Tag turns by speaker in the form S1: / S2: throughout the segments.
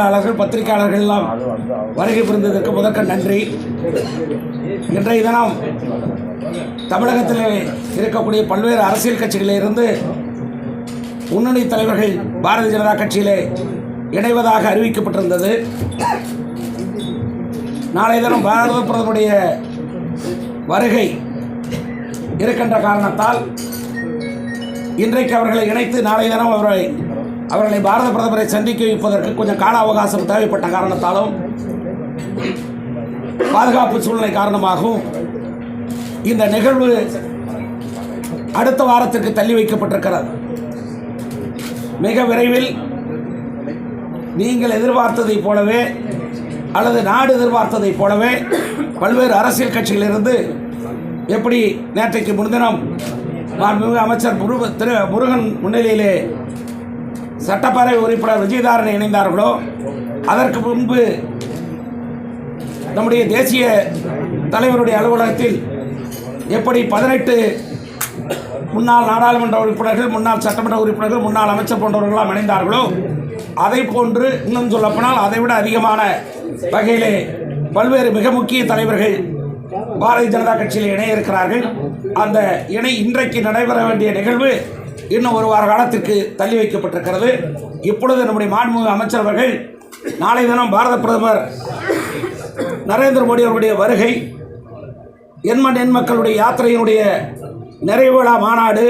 S1: ஊடகவியலாளர்கள் பத்திரிகையாளர்கள் எல்லாம் வருகை புரிந்ததற்கு முதற்க நன்றி. இன்றைய தினம் தமிழகத்தில் இருக்கக்கூடிய பல்வேறு அரசியல் கட்சிகளிலிருந்து முன்னணி தலைவர்கள் பாரதிய ஜனதா கட்சியிலே இணைவதாக அறிவிக்கப்பட்டிருந்தது. நாளைய தினம் பாரத பிரதமருடைய வருகை இருக்கின்ற காரணத்தால் இன்றைக்கு அவர்களை இணைத்து நாளைய தினம் அவரை அவர்களை பாரத பிரதமரை சந்திக்க வைப்பதற்கு கொஞ்சம் கால அவகாசம் தேவைப்பட்ட காரணத்தாலும் பாதுகாப்பு சூழ்நிலை காரணமாகவும் இந்த நிகழ்வு அடுத்த வாரத்திற்கு தள்ளி வைக்கப்பட்டிருக்கிறது. மிக விரைவில் நீங்கள் எதிர்பார்த்ததைப் போலவே அல்லது நாடு எதிர்பார்த்ததைப் போலவே பல்வேறு அரசியல் கட்சிகளிலிருந்து எப்படி நேற்றைக்கு முன்தினம் மாண்புமிகு அமைச்சர் முருக திரு முருகன் முன்னிலையிலே சட்டப்பேரவை உறுப்பினர் விஜயதாரன் இணைந்தார்களோ அதற்கு முன்பு நம்முடைய தேசிய தலைவருடைய அலுவலகத்தில் எப்படி பதினெட்டு முன்னாள் நாடாளுமன்ற உறுப்பினர்கள் முன்னாள் சட்டமன்ற உறுப்பினர்கள் முன்னாள் அமைச்சர் போன்றவர்களாம் இணைந்தார்களோ அதை போன்று இன்னும் சொல்லப்போனால் அதைவிட அதிகமான வகையிலே பல்வேறு மிக முக்கிய தலைவர்கள் பாரதிய ஜனதா கட்சியில் இணைய இருக்கிறார்கள். அந்த இணை இன்றைக்கு நடைபெற வேண்டிய நிகழ்வு இன்னும் ஒரு வார காலத்திற்கு தள்ளி வைக்கப்பட்டிருக்கிறது. இப்பொழுது நம்முடைய மாண்புமிகு அமைச்சர் அவர்கள் நாளை தினம் பாரத பிரதமர் நரேந்திர மோடி அவருடைய வருகை எண்மண் எண் மக்களுடைய யாத்திரையினுடைய நிறைவு விழா மாநாடு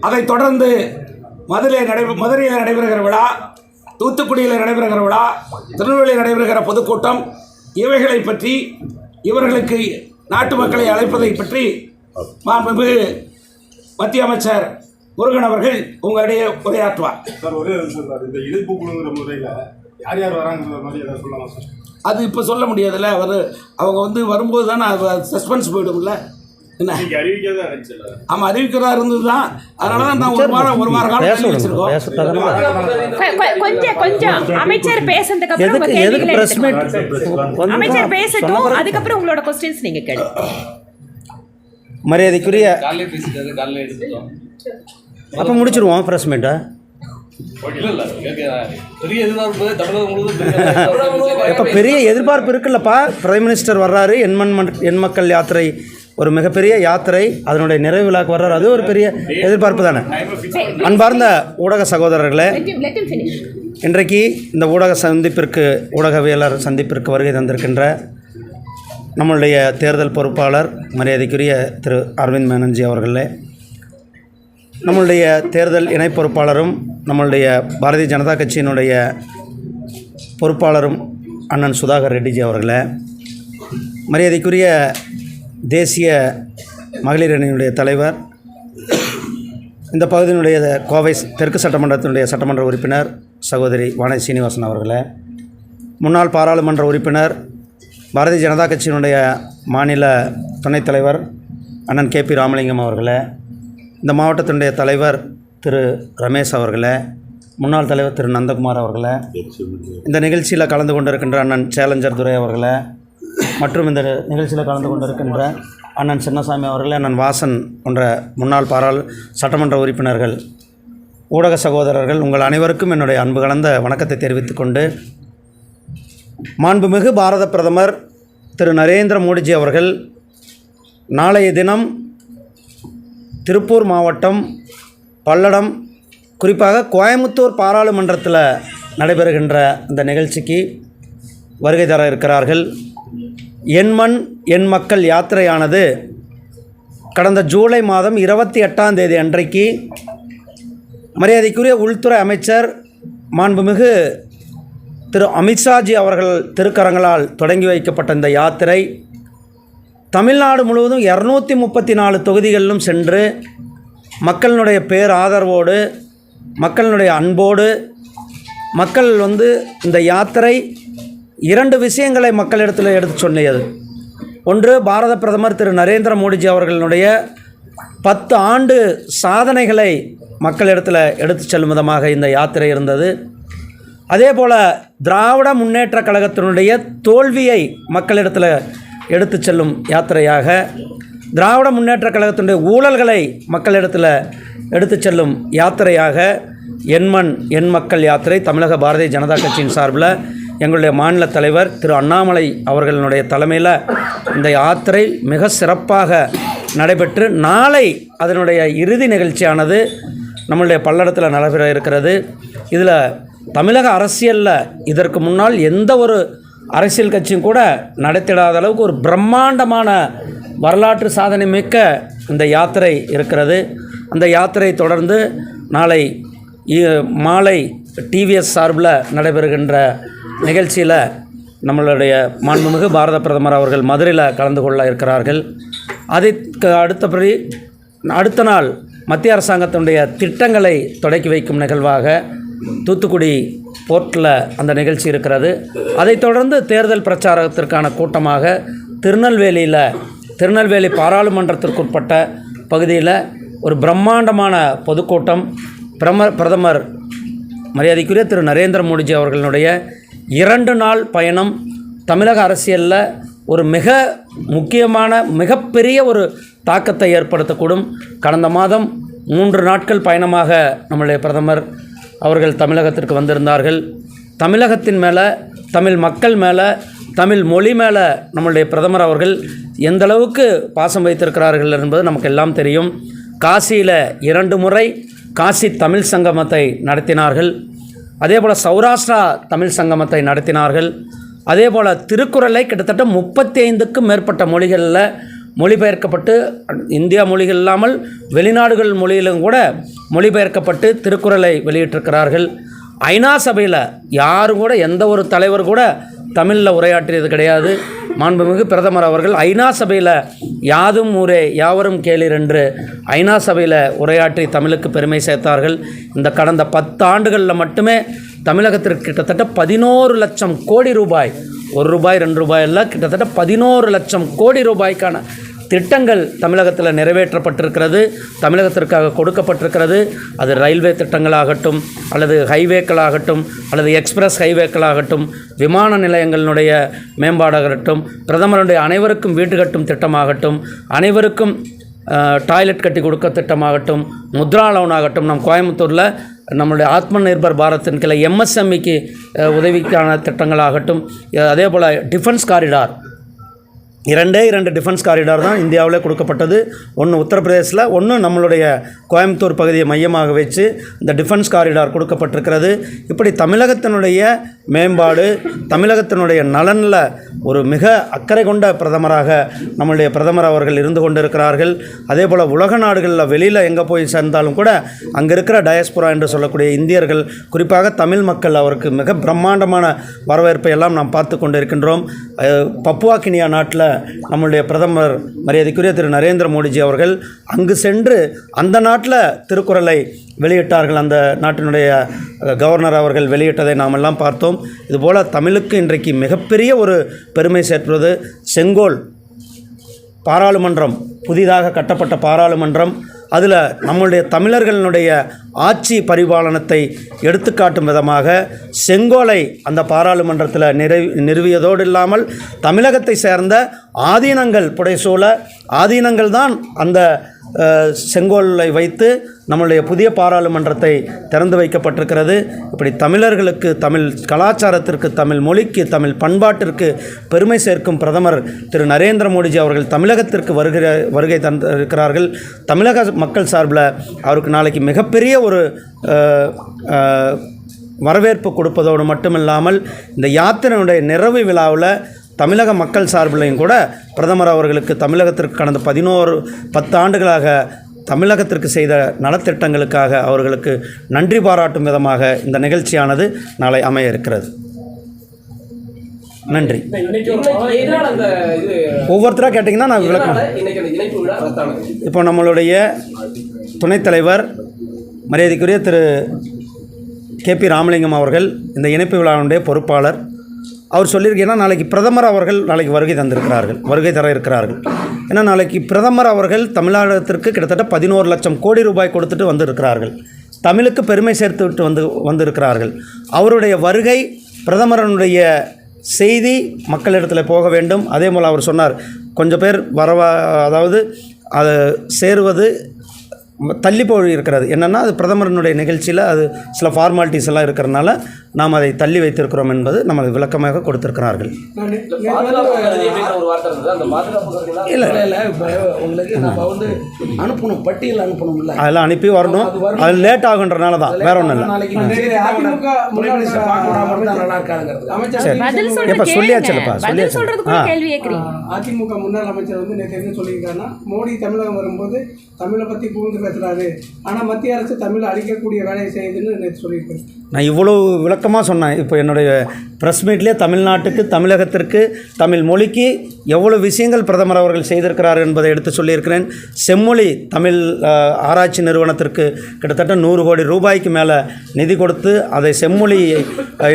S1: அதைத் தொடர்ந்து மதுரை நடைபெ மதுரையில் நடைபெறுகிற விழா தூத்துக்குடியில் நடைபெறுகிற விழா திருநெல்வேலியில் நடைபெறுகிற பொதுக்கூட்டம் இவைகளை பற்றி இவர்களுக்கு நாட்டு மக்களை அழைப்பதை பற்றி மாண்புமிகு மத்திய அமைச்சர் முருகன் அவர்கள் உங்களிடையே உரையாற்றுவார்.
S2: சார் ஒரே சார். இந்த இணைப்பு குழுங்கிற முறையில் யார் யார் வராங்கிற மாதிரி ஏதாவது சொல்லலாமா சார்?
S1: அது இப்போ சொல்ல முடியாதுல்ல. அவர் அவங்க வந்து வரும்போது தானே சஸ்பென்ஸ் போயிடும்ல. என்ன? ஆமாம் அறிவிக்கிறதா இருந்தது தான் அதனால தான் நான் ஒரு வாரம் ஒரு வார காலம் வச்சிருக்கோம்
S3: கொஞ்சம் கொஞ்சம். அமைச்சர் அப்புறம் உங்க
S4: எதுக்கு பிரஸ் மீட்.
S3: அமைச்சர் பேசட்டும். அதுக்கப்புறம் உங்களோட கொஸ்டின்ஸ் நீங்க கேளு
S4: மரியாதைக்குரிய
S5: காலையிலே பேசிட்டாரு காலையிலே எடுத்துட்டோம்.
S4: அப்போ முடிச்சிருவோம் ஃப்ரெஷ் மீட்டை இப்போ பெரிய எதிர்பார்ப்பு இருக்குல்லப்பா? பிரைம் மினிஸ்டர் வர்றாரு எண்மண் மண் எண் மக்கள் யாத்திரை ஒரு மிகப்பெரிய யாத்திரை அதனுடைய நிறைவு விழாக்கு வர்றாரு. அது ஒரு பெரிய எதிர்பார்ப்பு தானே? அன்பார்ந்த ஊடக சகோதரர்களே இன்றைக்கு இந்த ஊடக சந்திப்பிற்கு ஊடகவியலர் சந்திப்பிற்கு வருகை தந்திருக்கின்ற நம்மளுடைய தேர்தல் பொறுப்பாளர் மரியாதைக்குரிய திரு அரவிந்த் மேனன்ஜி அவர்களே நம்மளுடைய தேர்தல் இணை பொறுப்பாளரும் நம்மளுடைய பாரதிய ஜனதா கட்சியினுடைய பொறுப்பாளரும் அண்ணன் சுதாகர் ரெட்டிஜி அவர்களே மரியாதைக்குரிய தேசிய மகளிர் அணியினுடைய தலைவர் இந்த பகுதியினுடைய கோவை தெற்கு சட்டமன்றத்தினுடைய சட்டமன்ற உறுப்பினர் சகோதரி வானதி சீனிவாசன் அவர்களே முன்னாள் பாராளுமன்ற உறுப்பினர் பாரதிய ஜனதா கட்சியினுடைய மாநில துணைத் தலைவர் அண்ணன் கே பி ராமலிங்கம் அவர்களே இந்த மாவட்டத்தினுடைய தலைவர் திரு ரமேஷ் அவர்களே முன்னாள் தலைவர் திரு நந்தகுமார் அவர்களே இந்த நிகழ்ச்சியில் கலந்து கொண்டிருக்கின்ற அண்ணன் சேலஞ்சர் துரை அவர்களே மற்றும் இந்த நிகழ்ச்சியில் கலந்து கொண்டிருக்கின்ற அண்ணன் சின்னசாமி அவர்களே அண்ணன் வாசன் போன்ற முன்னாள் பாராள் சட்டமன்ற உறுப்பினர்கள் ஊடக சகோதரர்கள் உங்கள் அனைவருக்கும் என்னுடைய அன்பு கலந்த வணக்கத்தை தெரிவித்துக் கொண்டு மாண்புமிகு பாரத பிரதமர் திரு நரேந்திர மோடிஜி அவர்கள் நாளைய தினம் திருப்பூர் மாவட்டம் பல்லடம் குறிப்பாக கோயமுத்தூர் பாராளுமன்றத்தில் நடைபெறுகின்ற இந்த நிகழ்ச்சிக்கு வருகை தர இருக்கிறார்கள். என் மண் என் மக்கள் யாத்திரையானது கடந்த ஜூலை மாதம் இருபத்தி எட்டாம் தேதி அன்றைக்கு மரியாதைக்குரிய உள்துறை அமைச்சர் மாண்புமிகு திரு அமித்ஷாஜி அவர்கள் திருக்கரங்களால் தொடங்கி வைக்கப்பட்ட இந்த யாத்திரை தமிழ்நாடு முழுவதும் இரநூத்தி முப்பத்தி நாலு தொகுதிகளிலும் சென்று மக்களினுடைய பேர் ஆதரவோடு மக்களினுடைய அன்போடு மக்கள் வந்து இந்த யாத்திரை இரண்டு விஷயங்களை மக்களிடத்தில் எடுத்து சொன்னியது. ஒன்று பாரத பிரதமர் திரு நரேந்திர மோடிஜி அவர்களுடைய பத்து ஆண்டு சாதனைகளை மக்களிடத்தில் எடுத்துச் செல்லும் விதமாக இந்த யாத்திரை இருந்தது. அதே போல் திராவிட முன்னேற்ற கழகத்தினுடைய தோல்வியை மக்களிடத்தில் எடுத்து செல்லும் யாத்திரையாக திராவிட முன்னேற்றக் கழகத்தினுடைய ஊழல்களை மக்களிடத்தில் எடுத்து செல்லும் யாத்திரையாக எண்மண் எண் மக்கள் யாத்திரை தமிழக பாரதிய ஜனதா கட்சியின் சார்பில் எங்களுடைய மாநில தலைவர் திரு அண்ணாமலை அவர்களினுடைய தலைமையில் இந்த யாத்திரை மிக சிறப்பாக நடைபெற்று நாளை அதனுடைய இறுதி நிகழ்ச்சியானது நம்மளுடைய பல்லடத்தில் நடைபெற இருக்கிறது. இதில் தமிழக அரசியலில் இதற்கு முன்னால் எந்த ஒரு அரசியல் கட்சியும் கூட நடத்திடாத அளவுக்கு ஒரு பிரம்மாண்டமான வரலாற்று சாதனை மிக்க இந்த யாத்திரை இருக்கிறது. அந்த யாத்திரை தொடர்ந்து நாளை இ- மாலை டிவிஎஸ் சார்பில் நடைபெறுகின்ற நிகழ்ச்சியில் நம்மளுடைய மாண்புமிகு பாரத பிரதமர் அவர்கள் மதுரையில் கலந்து கொள்ள இருக்கிறார்கள். அதற்கு அடுத்தபடி அடுத்த நாள் மத்திய அரசாங்கத்தினுடைய திட்டங்களை தொடக்கி வைக்கும் நிகழ்வாக தூத்துக்குடி போர்ட்டில் அந்த நிகழ்ச்சி இருக்கிறது. அதைத் தொடர்ந்து தேர்தல் பிரச்சாரத்திற்கான கூட்டமாக திருநெல்வேலியில் திருநெல்வேலி பாராளுமன்றத்திற்குட்பட்ட பகுதியில் ஒரு பிரம்மாண்டமான பொதுக்கூட்டம் பிரம பிரதமர் மரியாதைக்குரிய திரு நரேந்திர மோடிஜி அவர்களுடைய இரண்டு நாள் பயணம் தமிழக அரசியலில் ஒரு மிக முக்கியமான மிகப்பெரிய ஒரு தாக்கத்தை ஏற்படுத்தக்கூடும். கடந்த மாதம் மூன்று நாட்கள் பயணமாக நம்முடைய பிரதமர் அவர்கள் தமிழகத்திற்கு வந்திருந்தார்கள். தமிழகத்தின் மேலே தமிழ் மக்கள் மேலே தமிழ் மொழி மேலே நம்மளுடைய பிரதமர் அவர்கள் எந்தளவுக்கு பாசம் வைத்திருக்கிறார்கள் என்பது நமக்கு எல்லாம் தெரியும். காசியில் இரண்டு முறை காசி தமிழ் சங்கமத்தை நடத்தினார்கள். அதே போல் சௌராஷ்டிரா தமிழ் சங்கமத்தை நடத்தினார்கள். அதே போல் திருக்குறளை கிட்டத்தட்ட முப்பத்தி ஐந்துக்கும் மேற்பட்ட மொழிகளில் மொழிபெயர்க்கப்பட்டு இந்தியா மொழிகள் இல்லாமல் வெளிநாடுகள் மொழியிலும் கூட மொழிபெயர்க்கப்பட்டு திருக்குறளை வெளியிட்டிருக்கிறார்கள். ஐநா சபையில் யாரும் கூட எந்த ஒரு தலைவர் கூட தமிழில் உரையாற்றியது கிடையாது. மாண்புமிகு பிரதமர் அவர்கள் ஐநா சபையில் யாதும் ஊரே யாவரும் கேளீர் என்று ஐநா சபையில் உரையாற்றி தமிழுக்கு பெருமை சேர்த்தார்கள். இந்த கடந்த பத்து ஆண்டுகளில் மட்டுமே தமிழகத்திற்கு கிட்டத்தட்ட பதினோரு லட்சம் கோடி ரூபாய் ஒரு ரூபாய் ரெண்டு ரூபாய் எல்லாம் கிட்டத்தட்ட பதினோரு லட்சம் கோடி ரூபாய்க்கான திட்டங்கள் தமிழகத்தில் நிறைவேற்றப்பட்டிருக்கிறது. தமிழகத்திற்காக கொடுக்கப்பட்டிருக்கிறது. அது ரயில்வே திட்டங்களாகட்டும் அல்லது ஹைவேக்களாகட்டும் அல்லது எக்ஸ்பிரஸ் ஹைவேக்களாகட்டும் விமான நிலையங்களினுடைய மேம்பாடாகட்டும் பிரதமருடைய அனைவருக்கும் வீட்டு கட்டும் திட்டமாகட்டும் அனைவருக்கும் டாய்லெட் கட்டி கொடுக்க திட்டமாகட்டும் முத்ரா லோன் ஆகட்டும் நம் கோயம்புத்தூரில் நம்மளுடைய ஆத்ம நிர்பர் பாரத்தின் கிளை எம்எஸ்எம்இக்கு உதவிக்கான திட்டங்களாகட்டும் அதே போல் டிஃபென்ஸ் காரிடார் இரண்டே இரண்டு டிஃபென்ஸ் காரிடார் தான் இந்தியாவிலே கொடுக்கப்பட்டது. ஒன்று உத்தரப்பிரதேசில் ஒன்று நம்மளுடைய கோயம்புத்தூர் பகுதியை மையமாக வச்சு இந்த டிஃபென்ஸ் காரிடார் கொடுக்கப்பட்டிருக்கிறது. இப்படி தமிழகத்தினுடைய மேம்பாடு தமிழகத்தினுடைய நலனில் ஒரு மிக அக்கறை கொண்ட பிரதமராக நம்மளுடைய பிரதமர் அவர்கள் இருந்து கொண்டிருக்கிறார்கள். அதே போல் உலக நாடுகளில் வெளியில் எங்கே போய் சேர்ந்தாலும் கூட அங்கே இருக்கிற டயஸ்புரா என்று சொல்லக்கூடிய இந்தியர்கள் குறிப்பாக தமிழ் மக்கள் அவருக்கு மிக பிரம்மாண்டமான வரவேற்பை எல்லாம் நாம் பார்த்து கொண்டிருக்கின்றோம். பப்புவாக்கினியா பப்புவா கினியா நாட்டில் நம்மளுடைய பிரதமர் மரியாதைக்குரிய திரு நரேந்திர மோடிஜி அவர்கள் அங்கு சென்று அந்த நாட்டில் திருக்குறளை வெளியிட்டார்கள். அந்த நாட்டினுடைய கவர்னர் அவர்கள் வெளியிட்டதை நாம் எல்லாம் பார்த்தோம். இதுபோல் தமிழுக்கு இன்றைக்கு மிகப்பெரிய ஒரு பெருமை சேர்ப்பது செங்கோல் பாராளுமன்றம் புதிதாக கட்டப்பட்ட பாராளுமன்றம் அதில் நம்மளுடைய தமிழர்களினுடைய ஆட்சி பரிபாலனத்தை எடுத்துக்காட்டும் விதமாக செங்கோலை அந்த பாராளுமன்றத்தில் நிறை நிறுவியதோடு இல்லாமல் தமிழகத்தை சேர்ந்த ஆதீனங்கள் புடைசூழ ஆதீனங்கள் தான் அந்த செங்கோலை வைத்து நம்முடைய புதிய பாராளுமன்றத்தை திறந்து வைக்கப்பட்டிருக்கிறது. இப்படி தமிழர்களுக்கு தமிழ் கலாச்சாரத்திற்கு தமிழ் மொழிக்கு தமிழ் பண்பாட்டிற்கு பெருமை சேர்க்கும் பிரதமர் திரு நரேந்திர மோடிஜி அவர்கள் தமிழகத்திற்கு வருகிற வருகை தந்திருக்கிறார்கள். தமிழக மக்கள் சார்பில் அவருக்கு நாளைக்கு மிகப்பெரிய ஒரு வரவேற்பு கொடுப்பதோடு மட்டுமில்லாமல் இந்த யாத்திரையுடைய நிறைவு விழாவில் தமிழக மக்கள் சார்பிலையும் கூட பிரதமர் அவர்களுக்கு தமிழகத்திற்கு கடந்த பதினோரு பத்து ஆண்டுகளாக தமிழகத்திற்கு செய்த நலத்திட்டங்களுக்காக அவர்களுக்கு நன்றி பாராட்டும் விதமாக இந்த நிகழ்ச்சியானது நாளை அமைய இருக்கிறது. நன்றி. ஒவ்வொருத்தராக கேட்டிங்கன்னா நான் விளக்கம் இப்போ நம்மளுடைய துணைத் தலைவர் மரியாதைக்குரிய திரு கே பி ராமலிங்கம் அவர்கள் இந்த இணைப்பு விழாவினுடைய பொறுப்பாளர் அவர் சொல்லியிருக்கேன்னா நாளைக்கு பிரதமர் அவர்கள் நாளைக்கு வருகை தந்திருக்கிறார்கள் வருகை தர இருக்கிறார்கள். ஏன்னா நாளைக்கு பிரதமர் அவர்கள் தமிழகத்திற்கு கிட்டத்தட்ட பதினோரு லட்சம் கோடி ரூபாய் கொடுத்துட்டு வந்திருக்கிறார்கள். தமிழுக்கு பெருமை சேர்த்து விட்டு வந்து வந்திருக்கிறார்கள். அவருடைய வருகை பிரதமரனுடைய செய்தி மக்களிடத்தில் போக வேண்டும். அதே போல் அவர் சொன்னார் கொஞ்சம் பேர் வரவா அதாவது அதை சேருவது தள்ளி போய் இருக்கிறது என்னென்னா அது பிரதமரினுடைய நிகழ்ச்சியில் அது சில ஃபார்மாலிட்டிஸ் எல்லாம் இருக்கிறனால நாம் அதை தள்ளி வைத்திருக்கிறோம் என்பது நமக்கு விளக்கமாக கொடுத்திருக்கிறார்கள்.
S1: இப்போ அனுப்பணும் பட்டியல் அனுப்பணும்ல
S4: அதெல்லாம் அனுப்பி வரணும். அது லேட் ஆகுன்றனால தான். வேற ஒன்றும் இல்லை.
S3: சொல்றது
S4: சொல்லியாச்சுலப்பா சொல்லியாச்சு.
S6: அதிமுக முன்னாள் அமைச்சர் வந்து நேற்று என்ன சொல்லியிருக்காருன்னா மோடி தமிழகம் வரும்போது தமிழை பற்றி புகழ்ந்து பேசுறாரு. ஆனால் மத்திய அரசு தமிழை அழிக்கக்கூடிய வேலையை செய்யுதுன்னு நேற்று சொல்லியிருக்காரு.
S4: நான் இவ்வளோ விளக்கமாக சொன்னேன் இப்போ என்னுடைய ப்ரெஸ் மீட்லேயே தமிழ்நாட்டுக்கு தமிழகத்திற்கு தமிழ் மொழிக்கு எவ்வளோ விஷயங்கள் பிரதமர் அவர்கள் செய்திருக்கிறார் என்பதை எடுத்து சொல்லியிருக்கிறேன். செம்மொழி தமிழ் ஆராய்ச்சி நிறுவனத்திற்கு கிட்டத்தட்ட நூறு கோடி ரூபாய்க்கு மேலே நிதி கொடுத்து அதை செம்மொழி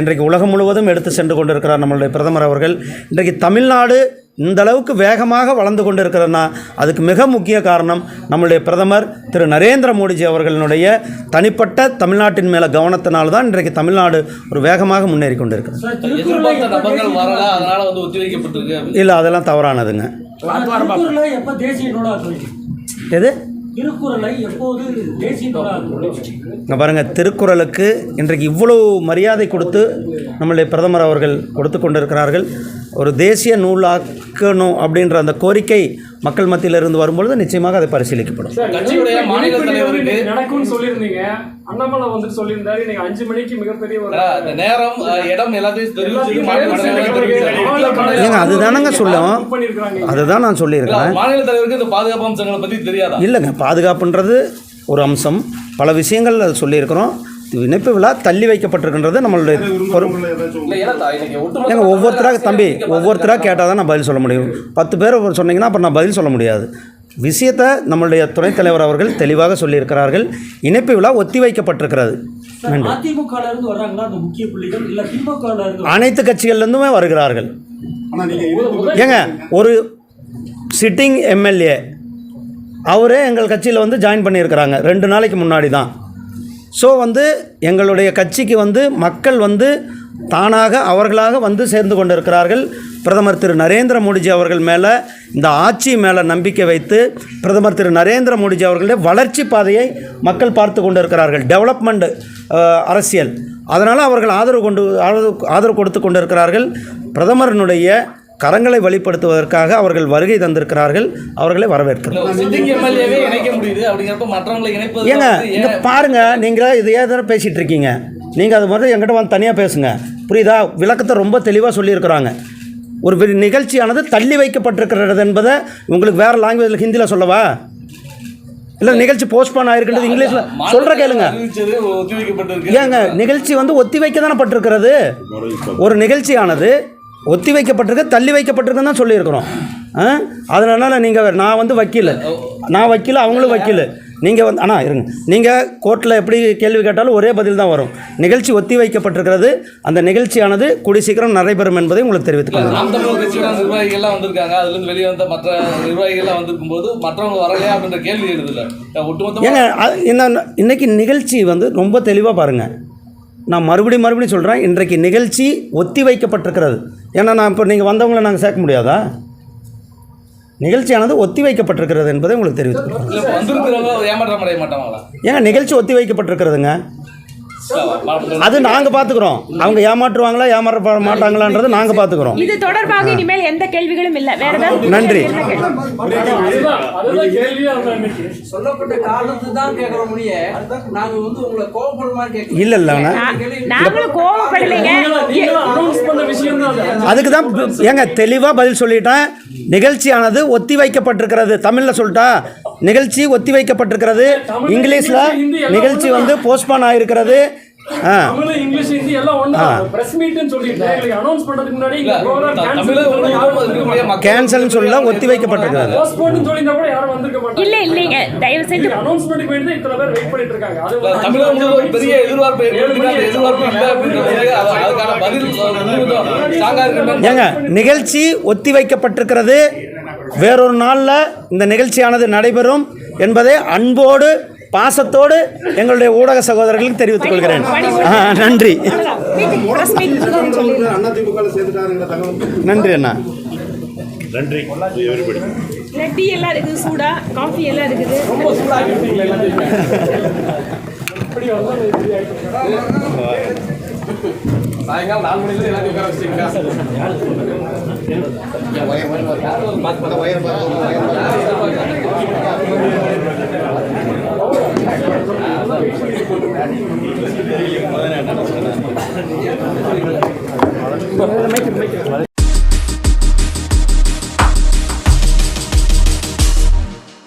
S4: இன்றைக்கு உலகம் முழுவதும் எடுத்து சென்று கொண்டிருக்கிறார் நம்மளுடைய பிரதமர் அவர்கள். இன்றைக்கு தமிழ்நாடு இந்த அளவுக்கு வேகமாக வளர்ந்து கொண்டிருக்கிறதுனா அதுக்கு மிக முக்கிய காரணம் நம்முடைய பிரதமர் திரு நரேந்திர மோடிஜி அவர்களினுடைய தனிப்பட்ட தமிழ்நாட்டின் மேலே கவனத்தினால தான் இன்றைக்கு தமிழ்நாடு ஒரு வேகமாக முன்னேறி கொண்டிருக்கிறது.
S5: எதிர்பார்த்த நபர்கள் வரல அதனால வந்து ஒத்திவைக்கப்பட்டிருக்கு. அப்படின்னு.
S4: இல்லை அதெல்லாம் தவறானதுங்க. எது? இங்கே பாருங்கள் திருக்குறளுக்கு இன்றைக்கு இவ்வளோ மரியாதை கொடுத்து நம்மளுடைய பிரதமர் அவர்கள் கொடுத்து கொண்டிருக்கிறார்கள். ஒரு தேசிய நூலாக்கணும் அப்படின்ற அந்த கோரிக்கை மக்கள் மத்தியில் இருந்து வரும்பொழுது நிச்சயமாக அதை பரிசீலிக்கப்படும்.
S7: நடக்கும்னு சொல்லியிருந்தீங்க. அண்ணாமலை வந்துட்டு சொல்லியிருந்தாரு இன்னைக்கு அஞ்சு மணிக்கு மிகப்பெரிய ஒரு
S5: நேரம் இடம் எல்லாத்தையும்
S4: அதுதானங்க சொல்லும். அதுதான் நான்
S5: இல்ல,
S4: சொல்லியிருக்கிறேன்
S5: மாநில தலைவருக்கு இந்த பாதுகாப்பு அம்சங்களை பத்தி தெரியாதா?
S4: இல்லைங்க பாதுகாப்புன்றது ஒரு அம்சம். பல விஷயங்கள் அது சொல்லியிருக்கிறோம். இணைப்பு விழா தள்ளி வைக்கப்பட்டிருக்கின்றது நம்மளுடைய ஏங்க ஒவ்வொருத்தராக தம்பி ஒவ்வொருத்தராக கேட்டால் தான் நான் பதில் சொல்ல முடியும். பத்து பேர் சொன்னீங்கன்னா அப்புறம் நான் பதில் சொல்ல முடியாது. விஷயத்தை நம்மளுடைய துணைத் தலைவர் அவர்கள் தெளிவாக சொல்லியிருக்கிறார்கள். இணைப்பு விழா ஒத்தி வைக்கப்பட்டிருக்கிறது. அனைத்து கட்சிகள்லேருந்துமே வருகிறார்கள். ஏங்க ஒரு சிட்டிங் எம்எல்ஏ அவரே எங்கள் கட்சியில் வந்து ஜாயின் பண்ணியிருக்கிறாங்க. ரெண்டு நாளைக்கு முன்னாடி தான் ஸோ வந்து எங்களுடைய கட்சிக்கு வந்து மக்கள் வந்து தானாக அவர்களாக வந்து சேர்ந்து கொண்டிருக்கிறார்கள். பிரதமர் திரு நரேந்திர மோடிஜி அவர்கள் மேலே இந்த ஆட்சி மேலே நம்பிக்கை வைத்து பிரதமர் திரு நரேந்திர மோடிஜி அவர்களுடைய வளர்ச்சி பாதையை மக்கள் பார்த்து கொண்டிருக்கிறார்கள். டெவலப்மெண்ட் அரசியல். அதனால் அவர்கள் ஆதரவு கொண்டு ஆதரவு ஆதரவு கொடுத்து கொண்டிருக்கிறார்கள். பிரதமரினுடைய கரங்களை வெளிப்படுத்துவதற்காக அவர்கள் வருகை தந்திருக்கிறார்கள் அவர்களை வரவேற்கிறோம். ஏங்க இங்கே பாருங்க நீங்கள் இது ஏதோ பேசிகிட்டு இருக்கீங்க? நீங்கள் அது மாதிரி என்கிட்ட வந்து தனியாக பேசுங்க. புரியுதா? விளக்கத்தை ரொம்ப தெளிவாக சொல்லியிருக்கிறாங்க. ஒரு நிகழ்ச்சியானது தள்ளி வைக்கப்பட்டிருக்கிறது என்பதை உங்களுக்கு வேறு லாங்குவேஜில் ஹிந்தியில் சொல்லவா? இல்லை நிகழ்ச்சி போஸ்ட்போன் ஆயிருக்கின்றது இங்கிலீஷில் சொல்கிற கேளுங்க. ஏங்க நிகழ்ச்சி வந்து ஒத்தி வைக்க தானே பட்டிருக்கிறது ஒரு நிகழ்ச்சியானது ஒத்தி வைக்கப்பட்டிருக்கு தள்ளி வைக்கப்பட்டிருக்குன்னு தான் சொல்லியிருக்கிறோம். ஆ? அதனால நீங்கள் நான் வந்து வக்கீல். நான் வக்கீல் அவங்களும் வக்கீல். நீங்கள் வந்து அண்ணா இருங்க. நீங்கள் கோர்ட்டில் எப்படி கேள்வி கேட்டாலும் ஒரே பதில் தான் வரும். நிகழ்ச்சி ஒத்தி வைக்கப்பட்டிருக்கிறது அந்த நிகழ்ச்சியானது கூடி சீக்கிரம் நடைபெறும் என்பதை உங்களுக்கு தெரிவித்துக் கொள்கிறேன்.
S5: நாம் தமிழர் கட்சியோட நிர்வாகிகள்லாம் வந்திருக்காங்க. அதுல இருந்து வெளியே வந்த மற்ற நிர்வாகிகள்லாம் வந்திருக்கும் போது மற்றவங்க வரலையா அப்படின்ற கேள்வி எழுதுல.
S4: ஏங்க அ- இந்த இன்னைக்கு நிகழ்ச்சி வந்து ரொம்ப தெளிவாக பாருங்கள் நான் மறுபடியும் மறுபடியும் சொல்கிறேன் இன்றைக்கு நிகழ்ச்சி ஒத்தி வைக்கப்பட்டிருக்கிறது. ஏன்னா நான் இப்போ நீங்கள் வந்தவங்களை நாங்கள் சேர்க்க முடியாதா? நிகழ்ச்சியானது ஒத்தி வைக்கப்பட்டிருக்கிறது என்பதை உங்களுக்கு
S5: மாட்டாங்களா?
S4: ஏங்க நிகழ்ச்சி ஒத்தி வைக்கப்பட்டிருக்கிறதுங்க அது நாங்கள் பார்த்துக்குறோம் அவங்க ஏமாற்றுவாங்களா ஏமாற்ற மாட்டாங்களான்றது நாங்கள் பார்த்துக்குறோம்
S3: இது தொடர்பாக இனிமேல் எந்த கேள்விகளும் இல்ல. வேற ஏதாவது
S4: நன்றி.
S8: சொல்லப்பட்ட தான் முடிய வந்து உங்களை
S4: இல்லை இல்லைண்ணா
S3: நா- நாங்களும் கோவப்படலைங்க.
S4: அதுக்கு தான் ஏங்க தெளிவாக பதில் சொல்லிட்டேன். நிகழ்ச்சியானது ஒத்தி வைக்கப்பட்டிருக்கிறது. தமிழில் சொல்லிட்டா நிகழ்ச்சி ஒத்தி வைக்கப்பட்டிருக்கிறது இங்கிலீஷில் நிகழ்ச்சி வந்து போஸ்ட்பான் ஆகிருக்கிறது
S7: இங்கிலீஷ் ஹிந்தி எல்லாம் ஒண்ணா பிரஸ் மீட்னு சொல்லிட்டு அனௌன்ஸ் பண்றதுக்கு முன்னாடி
S4: சொல்ல ஒத்தி வைக்கப்பட்டிருக்கிறது
S7: postpone னு சொல்லியிருந்தா கூட யாரும் வந்திருக்க மாட்டாங்க.
S3: இல்ல இல்லைங்க தயவு செஞ்சு
S7: அனௌன்ஸ்மெண்ட் போயிட்டு தான் இத்தனை பேர் வெயிட் பண்ணிட்டு இருக்காங்க. அது
S5: இல்ல,
S7: ஒரு
S5: தமிழகம்
S7: அஞ்சு
S5: முழுவதும்
S7: மணி
S5: பெரிய எதிர்பார்ப்பு ஏற்படுத்தி அந்த எதிர்பார்ப்பு இல்லை அப்படின்ற போது அது- அதுக்கான பதில் ஸ்ட்ராங்கா இருக்கு
S4: ஏங்க நிகழ்ச்சி ஒத்தி வைக்கப்பட்டிருக்கிறது வேறொரு நாளில் இந்த நிகழ்ச்சியானது நடைபெறும் என்பதை அன்போடு பாசத்தோடு எங்களுடைய ஊடக சகோதரர்களுக்கு தெரிவித்துக் கொள்கிறேன். நன்றி. நன்றி அண்ணா.
S9: நன்றி.
S3: டீ எல்லாம் இருக்குது சூடா. காஃபி எல்லாம் இருக்குது.
S5: ரொம்ப சூடாகி விட்டீங்களா சாயங்காலம் நாலு மணில எல்லாத்தையும் உட்கார வச்சிட்டீங்களா?